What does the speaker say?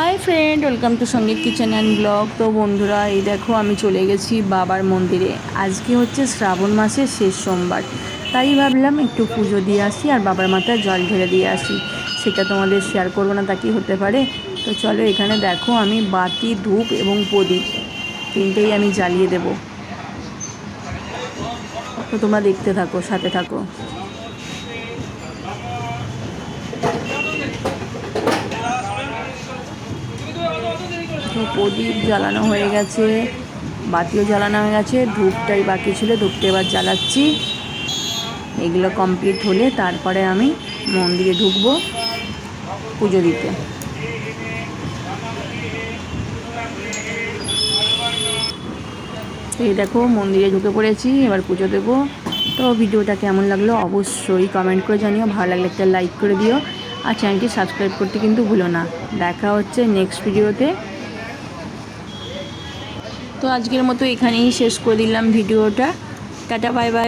Hi friend welcome to Sangeet kitchen and blog তো বন্ধুরা, এই দেখো, আমি চলে গেছি বাবার মন্দিরে। আজকে হচ্ছে শ্রাবণ মাসের শেষ সোমবার। তাই ভাবলাম একটু পুজো দিয়ে আসি আর বাবার মাথায় জল ঢেলে দিয়ে আসি। সেটা তোমাদের শেয়ার করব না, তা কি হতে পারে? তো চলো, এখানে দেখো আমি বাতি, ধূপ এবং প্রদীপ তিনটেই আমি জ্বালিয়ে দেব। তো তোমরা দেখতে থাকো, সাথে থাকো। প্রদীপ জ্বালানো হয়ে গেছে, বাতিও জ্বালানো হয়ে গেছে, ধূপটাই বাকি ছিল, ধূপটা এবার জ্বালাচ্ছি। এগুলো কমপ্লিট হলে তারপরে আমি মন্দিরে ঢুকবো পুজো দিতে। এই দেখো, মন্দিরে ঢুকে পড়েছি, এবার পুজো দেবো। তো ভিডিওটা কেমন লাগল অবশ্যই কমেন্ট করে জানিও, ভালো লাগলে একটা লাইক করে দিও। আর চ্যানেলটি সাবস্ক্রাইব করতে কিন্তু ভুলো না। দেখা হচ্ছে নেক্সট ভিডিওতে তো আজকের মতো এখানেই শেষ করে দিলাম ভিডিওটা। টাটা বাই বাই।